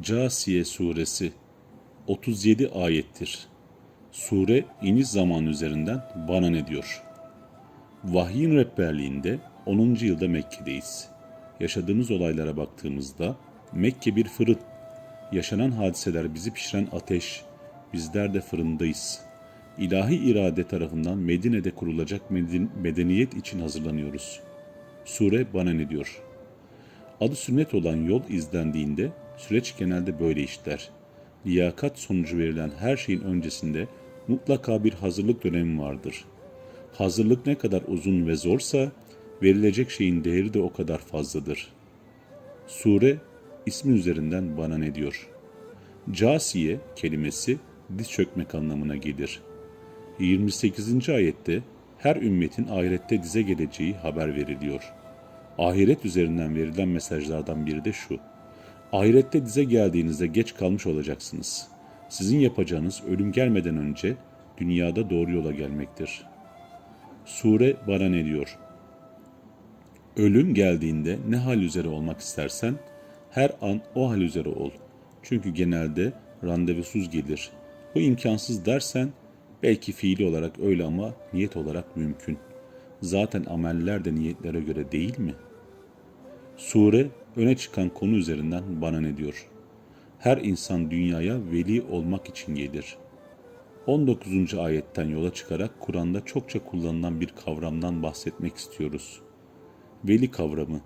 Câsiye suresi 37 ayettir. Sure iniş zaman üzerinden bana ne diyor? Vahyin rehberliğinde 10. yılda Mekke'deyiz. Yaşadığımız olaylara baktığımızda Mekke bir fırın. Yaşanan hadiseler bizi pişiren ateş. Bizler de fırındayız. İlahi irade tarafından Medine'de kurulacak medin- medeniyet için hazırlanıyoruz. Sure bana ne diyor? Adı sünnet olan yol izlendiğinde süreç genelde böyle işler. Liyakat sonucu verilen her şeyin öncesinde mutlaka bir hazırlık dönemi vardır. Hazırlık ne kadar uzun ve zorsa verilecek şeyin değeri de o kadar fazladır. Sure ismi üzerinden bana ne diyor? Casiye kelimesi diz çökmek anlamına gelir. 28. ayette her ümmetin ahirette dize geleceği haber veriliyor. Ahiret üzerinden verilen mesajlardan biri de şu. Ahirette dize geldiğinizde geç kalmış olacaksınız. Sizin yapacağınız ölüm gelmeden önce dünyada doğru yola gelmektir. Sure bana ne diyor? Ölüm geldiğinde ne hal üzere olmak istersen her an o hal üzere ol. Çünkü genelde randevusuz gelir. Bu imkansız dersen belki fiili olarak öyle ama niyet olarak mümkün. Zaten ameller de niyetlere göre değil mi? Sure öne çıkan konu üzerinden bana ne diyor? Her insan dünyaya veli olmak için gelir. 19. ayetten yola çıkarak Kur'an'da çokça kullanılan bir kavramdan bahsetmek istiyoruz. Veli kavramı.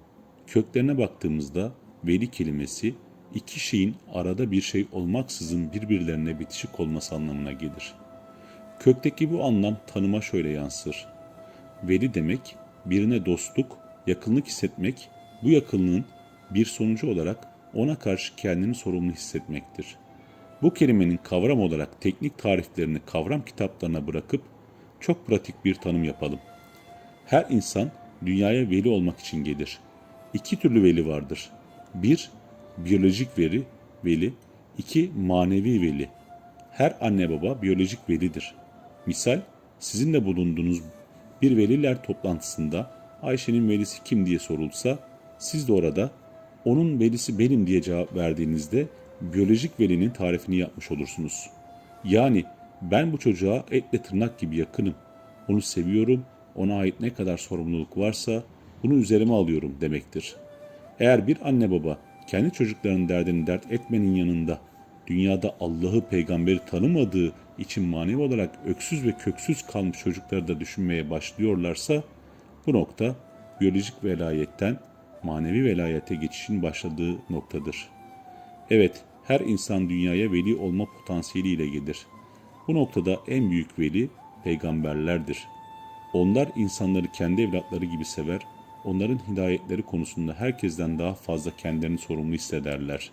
Köklerine baktığımızda veli kelimesi iki şeyin arada bir şey olmaksızın birbirlerine bitişik olması anlamına gelir. Kökteki bu anlam tanıma şöyle yansır. Veli demek birine dostluk, yakınlık hissetmek, bu yakınlığın bir sonucu olarak ona karşı kendini sorumlu hissetmektir. Bu kelimenin kavram olarak teknik tariflerini kavram kitaplarına bırakıp çok pratik bir tanım yapalım. Her insan dünyaya veli olmak için gelir. İki türlü veli vardır. Bir, biyolojik veri, veli. iki manevi veli. Her anne baba biyolojik velidir. Misal, sizin de bulunduğunuz bir veliler toplantısında Ayşe'nin velisi kim diye sorulsa, siz de orada onun velisi benim diye cevap verdiğinizde biyolojik velinin tarifini yapmış olursunuz. Yani ben bu çocuğa etle tırnak gibi yakınım. Onu seviyorum, ona ait ne kadar sorumluluk varsa bunu üzerime alıyorum demektir. Eğer bir anne baba kendi çocuklarının derdini dert etmenin yanında dünyada Allah'ı peygamberi tanımadığı için manevi olarak öksüz ve köksüz kalmış çocukları da düşünmeye başlıyorlarsa bu nokta biyolojik velayetten manevi velayete geçişin başladığı noktadır. Evet, her insan dünyaya veli olma potansiyeliyle gelir. Bu noktada en büyük veli peygamberlerdir. Onlar insanları kendi evlatları gibi sever, onların hidayetleri konusunda herkesten daha fazla kendilerini sorumlu hissederler.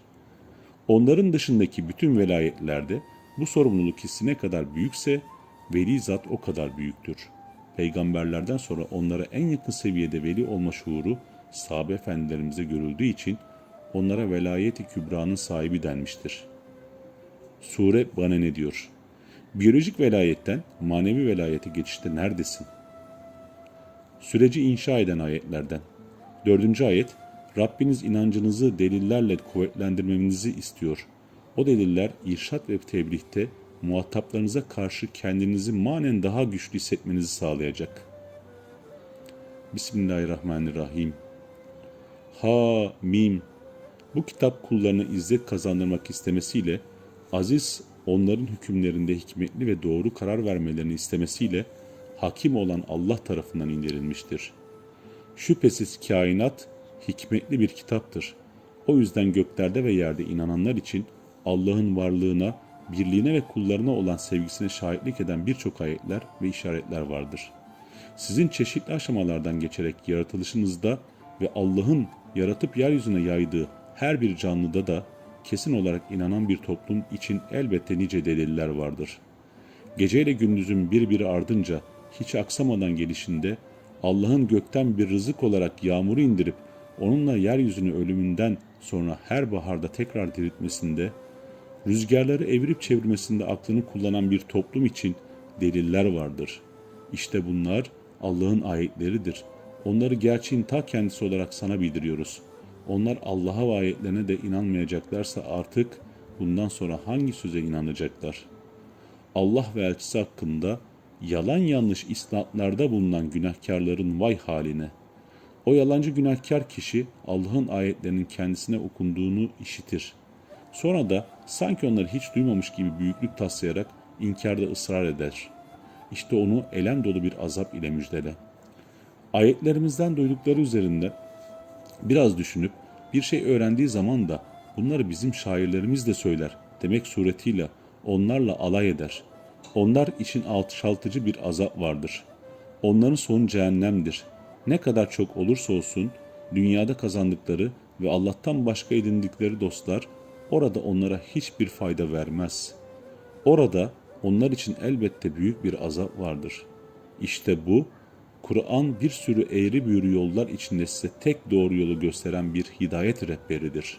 Onların dışındaki bütün velayetlerde bu sorumluluk hissi ne kadar büyükse veli zat o kadar büyüktür. Peygamberlerden sonra onlara en yakın seviyede veli olma şuuru sahabe efendilerimize görüldüğü için onlara velayeti kübranın sahibi denmiştir. Sure bana ne diyor? Biyolojik velayetten manevi velayete geçişte neredesin? Süreci inşa eden ayetlerden. Dördüncü ayet, Rabbiniz inancınızı delillerle kuvvetlendirmenizi istiyor. O deliller irşat ve tebliğde muhataplarınıza karşı kendinizi manen daha güçlü hissetmenizi sağlayacak. Bismillahirrahmanirrahim. Ha, mim. Bu kitap kullarına izzet kazandırmak istemesiyle, aziz onların hükümlerinde hikmetli ve doğru karar vermelerini istemesiyle, hakim olan Allah tarafından indirilmiştir. Şüphesiz kainat hikmetli bir kitaptır. O yüzden göklerde ve yerde inananlar için Allah'ın varlığına, birliğine ve kullarına olan sevgisine şahitlik eden birçok ayetler ve işaretler vardır. Sizin çeşitli aşamalardan geçerek yaratılışınızda ve Allah'ın yaratıp yeryüzüne yaydığı her bir canlıda da kesin olarak inanan bir toplum için elbette nice deliller vardır. Geceyle gündüzün birbiri ardınca hiç aksamadan gelişinde Allah'ın gökten bir rızık olarak yağmuru indirip onunla yeryüzünü ölümünden sonra her baharda tekrar diriltmesinde, rüzgarları evirip çevirmesinde aklını kullanan bir toplum için deliller vardır. İşte bunlar Allah'ın ayetleridir. Onları gerçeğin ta kendisi olarak sana bildiriyoruz. Onlar Allah'a ve ayetlerine de inanmayacaklarsa artık bundan sonra hangi söze inanacaklar? Allah ve elçisi hakkında yalan yanlış isnatlarda bulunan günahkarların vay haline. O yalancı günahkar kişi Allah'ın ayetlerinin kendisine okunduğunu işitir. Sonra da sanki onları hiç duymamış gibi büyüklük taslayarak inkarda ısrar eder. İşte onu elem dolu bir azap ile müjdele. Ayetlerimizden duydukları üzerinde biraz düşünüp bir şey öğrendiği zaman da bunları bizim şairlerimiz de söyler demek suretiyle onlarla alay eder. Onlar için alçaltıcı bir azap vardır. Onların sonu cehennemdir. Ne kadar çok olursa olsun dünyada kazandıkları ve Allah'tan başka edindikleri dostlar orada onlara hiçbir fayda vermez. Orada onlar için elbette büyük bir azap vardır. İşte bu Kur'an bir sürü eğri büğrü yollar içinde size tek doğru yolu gösteren bir hidayet rehberidir.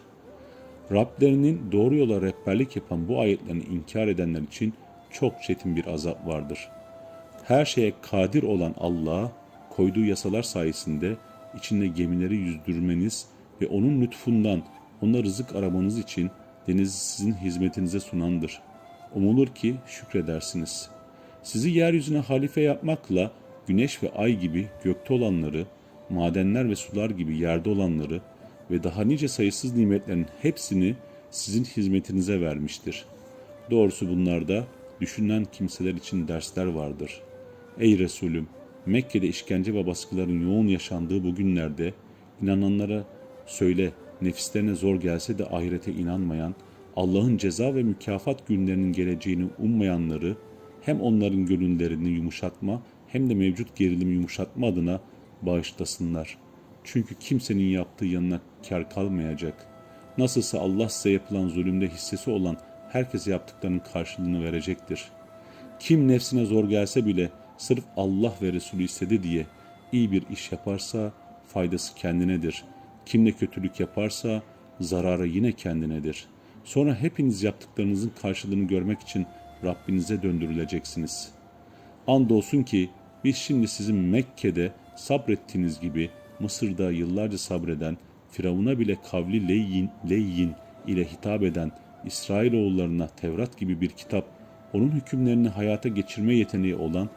Rablerinin doğru yola rehberlik yapan bu ayetlerini inkar edenler için çok çetin bir azap vardır. Her şeye kadir olan Allah'a koyduğu yasalar sayesinde içinde gemileri yüzdürmeniz ve onun lütfundan ona rızık aramanız için denizi sizin hizmetinize sunandır. Umulur ki şükredersiniz. Sizi yeryüzüne halife yapmakla güneş ve ay gibi gökte olanları, madenler ve sular gibi yerde olanları ve daha nice sayısız nimetlerin hepsini sizin hizmetinize vermiştir. Doğrusu bunlarda düşünen kimseler için dersler vardır. Ey Resulüm! Mekke'de işkence ve baskıların yoğun yaşandığı bu günlerde inananlara söyle nefislerine zor gelse de ahirete inanmayan, Allah'ın ceza ve mükafat günlerinin geleceğini ummayanları hem onların gönüllerini yumuşatma hem de mevcut gerilimi yumuşatma adına bağışlasınlar. Çünkü kimsenin yaptığı yanına kar kalmayacak. Nasılsa Allah size yapılan zulümde hissesi olan herkese yaptıklarının karşılığını verecektir. Kim nefsine zor gelse bile sırf Allah ve Resulü istedi diye iyi bir iş yaparsa faydası kendinedir. Kim de kötülük yaparsa zararı yine kendinedir. Sonra hepiniz yaptıklarınızın karşılığını görmek için Rabbinize döndürüleceksiniz. Andolsun ki biz şimdi sizin Mekke'de sabrettiğiniz gibi Mısır'da yıllarca sabreden, Firavun'a bile kavli leyyin, leyyin ile hitap eden İsrailoğullarına Tevrat gibi bir kitap, onun hükümlerini hayata geçirme yeteneği olan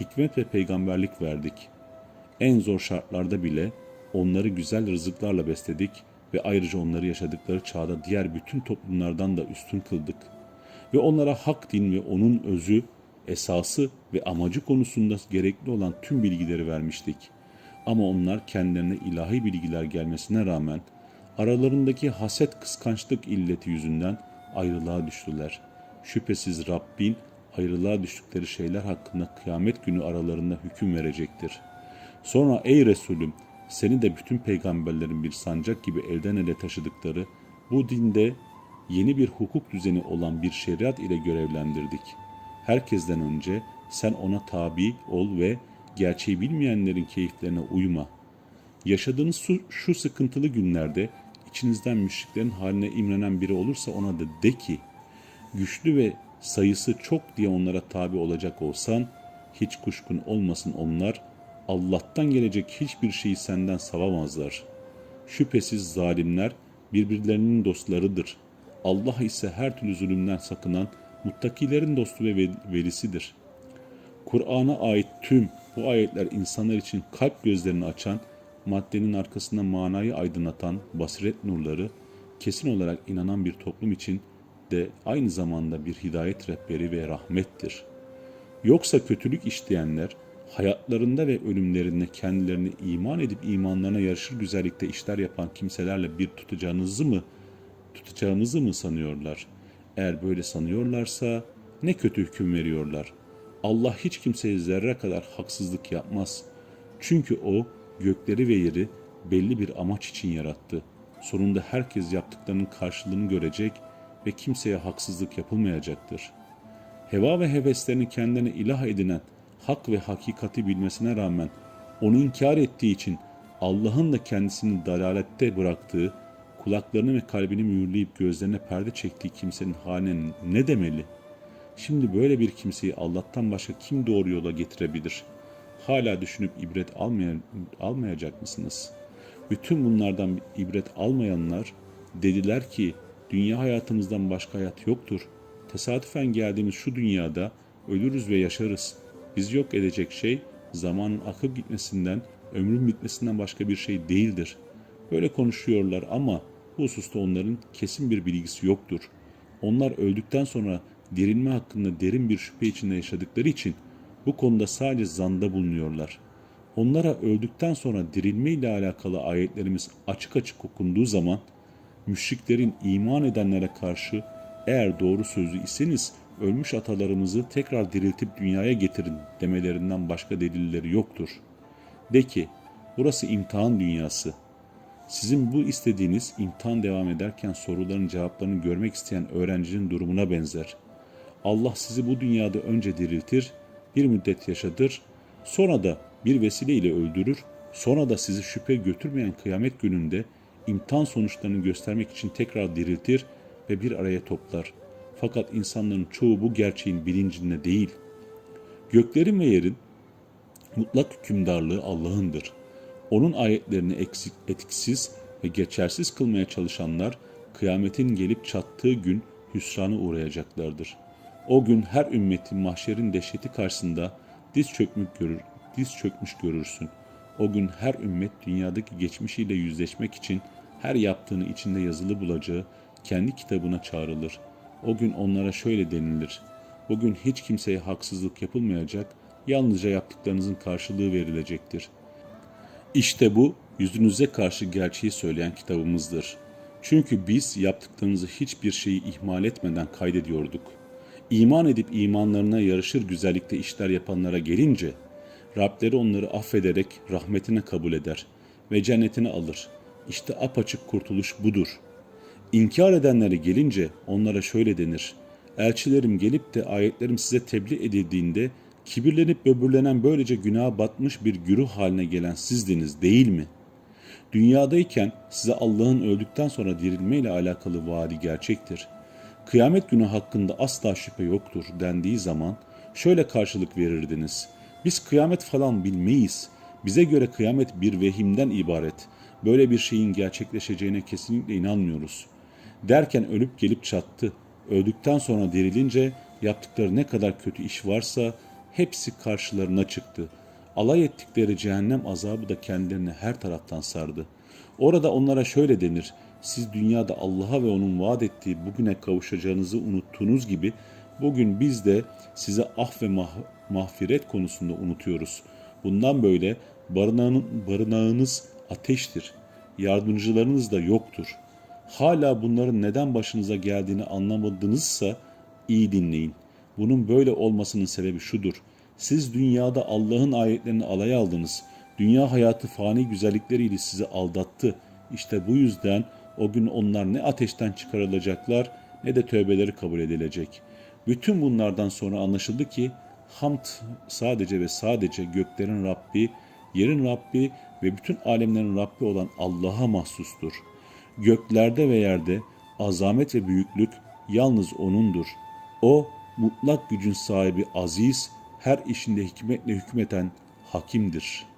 hikmet ve peygamberlik verdik. En zor şartlarda bile onları güzel rızıklarla besledik ve ayrıca onları yaşadıkları çağda diğer bütün toplumlardan da üstün kıldık. Ve onlara hak din ve onun özü, esası ve amacı konusunda gerekli olan tüm bilgileri vermiştik. Ama onlar kendilerine ilahi bilgiler gelmesine rağmen aralarındaki haset kıskançlık illeti yüzünden ayrılığa düştüler. Şüphesiz Rabbin ayrılığa düştükleri şeyler hakkında kıyamet günü aralarında hüküm verecektir. Sonra ey Resulüm seni de bütün peygamberlerin bir sancak gibi elden ele taşıdıkları bu dinde yeni bir hukuk düzeni olan bir şeriat ile görevlendirdik. Herkesten önce sen ona tabi ol ve gerçeği bilmeyenlerin keyiflerine uyma. Yaşadığınız şu, şu sıkıntılı günlerde içinizden müşriklerin haline imrenen biri olursa ona da de ki, güçlü ve sayısı çok diye onlara tabi olacak olsan, hiç kuşkun olmasın onlar, Allah'tan gelecek hiçbir şeyi senden savamazlar. Şüphesiz zalimler birbirlerinin dostlarıdır. Allah ise her türlü zulümden sakınan muttakilerin dostu ve velisidir. Kur'an'a ait tüm bu ayetler insanlar için kalp gözlerini açan, maddenin arkasında manayı aydınlatan basiret nurları, kesin olarak inanan bir toplum için de aynı zamanda bir hidayet rehberi ve rahmettir. Yoksa kötülük işleyenler, hayatlarında ve ölümlerinde kendilerini iman edip imanlarına yarışır güzellikte işler yapan kimselerle bir tutacağınızı mı tutacağımızı mı sanıyorlar? Eğer böyle sanıyorlarsa ne kötü hüküm veriyorlar. Allah hiç kimseye zerre kadar haksızlık yapmaz. Çünkü o gökleri ve yeri belli bir amaç için yarattı. Sonunda herkes yaptıklarının karşılığını görecek ve kimseye haksızlık yapılmayacaktır. Heva ve heveslerini kendine ilah edinen hak ve hakikati bilmesine rağmen onu inkar ettiği için Allah'ın da kendisini dalalette bıraktığı, kulaklarını ve kalbini mühürleyip gözlerine perde çektiği kimsenin haline ne demeli? Şimdi böyle bir kimseyi Allah'tan başka kim doğru yola getirebilir? Hala düşünüp ibret almaya, almayacak mısınız? Bütün bunlardan ibret almayanlar dediler ki dünya hayatımızdan başka hayat yoktur. Tesadüfen geldiğimiz şu dünyada ölürüz ve yaşarız. Biz yok edecek şey zamanın akıp gitmesinden, ömrün bitmesinden başka bir şey değildir. Böyle konuşuyorlar ama bu hususta onların kesin bir bilgisi yoktur. Onlar öldükten sonra dirilme hakkında derin bir şüphe içinde yaşadıkları için bu konuda sadece zanda bulunuyorlar. Onlara öldükten sonra dirilme ile alakalı ayetlerimiz açık açık okunduğu zaman müşriklerin iman edenlere karşı eğer doğru sözlü iseniz ölmüş atalarımızı tekrar diriltip dünyaya getirin demelerinden başka delilleri yoktur. De ki burası imtihan dünyası. Sizin bu istediğiniz imtihan devam ederken soruların cevaplarını görmek isteyen öğrencinin durumuna benzer. Allah sizi bu dünyada önce diriltir, bir müddet yaşatır, sonra da bir vesileyle öldürür, sonra da sizi şüphe götürmeyen kıyamet gününde imtihan sonuçlarını göstermek için tekrar diriltir ve bir araya toplar. Fakat insanların çoğu bu gerçeğin bilincinde değil. Göklerin ve yerin mutlak hükümdarlığı Allah'ındır. Onun ayetlerini eksik, etkisiz ve geçersiz kılmaya çalışanlar kıyametin gelip çattığı gün hüsrana uğrayacaklardır. O gün her ümmetin mahşerin dehşeti karşısında diz çökmüş görür, diz çökmüş görürsün. O gün her ümmet dünyadaki geçmişiyle yüzleşmek için her yaptığını içinde yazılı bulacağı kendi kitabına çağrılır. O gün onlara şöyle denilir. Bugün hiç kimseye haksızlık yapılmayacak, yalnızca yaptıklarınızın karşılığı verilecektir. İşte bu yüzünüze karşı gerçeği söyleyen kitabımızdır. Çünkü biz yaptıklarınızı hiçbir şeyi ihmal etmeden kaydediyorduk. İman edip imanlarına yarışır güzellikte işler yapanlara gelince, Rableri onları affederek rahmetine kabul eder ve cennetine alır. İşte apaçık kurtuluş budur. İnkar edenlere gelince onlara şöyle denir. Elçilerim gelip de ayetlerim size tebliğ edildiğinde kibirlenip böbürlenen böylece günaha batmış bir güruh haline gelen sizdiniz değil mi? Dünyadayken size Allah'ın öldükten sonra dirilmeyle alakalı vaadi gerçektir. Kıyamet günü hakkında asla şüphe yoktur dendiği zaman şöyle karşılık verirdiniz. Biz kıyamet falan bilmeyiz. Bize göre kıyamet bir vehimden ibaret. Böyle bir şeyin gerçekleşeceğine kesinlikle inanmıyoruz. Derken ölüp gelip çattı. Öldükten sonra dirilince yaptıkları ne kadar kötü iş varsa hepsi karşılarına çıktı. Alay ettikleri cehennem azabı da kendilerini her taraftan sardı. Orada onlara şöyle denir. Siz dünyada Allah'a ve onun vaat ettiği bugüne kavuşacağınızı unuttuğunuz gibi bugün biz de size ah ve mah- mahfiret konusunda unutuyoruz. Bundan böyle barınağın, barınağınız ateştir. Yardımcılarınız da yoktur. Hala bunların neden başınıza geldiğini anlamadınızsa iyi dinleyin. Bunun böyle olmasının sebebi şudur. Siz dünyada Allah'ın ayetlerini alay aldınız. Dünya hayatı fani güzellikleriyle sizi aldattı. İşte bu yüzden o gün onlar ne ateşten çıkarılacaklar ne de tövbeleri kabul edilecek. Bütün bunlardan sonra anlaşıldı ki hamd sadece ve sadece göklerin Rabbi, yerin Rabbi ve bütün alemlerin Rabbi olan Allah'a mahsustur. Göklerde ve yerde azamet ve büyüklük yalnız O'nundur. O mutlak gücün sahibi aziz, her işinde hikmetle hükmeten hakimdir.''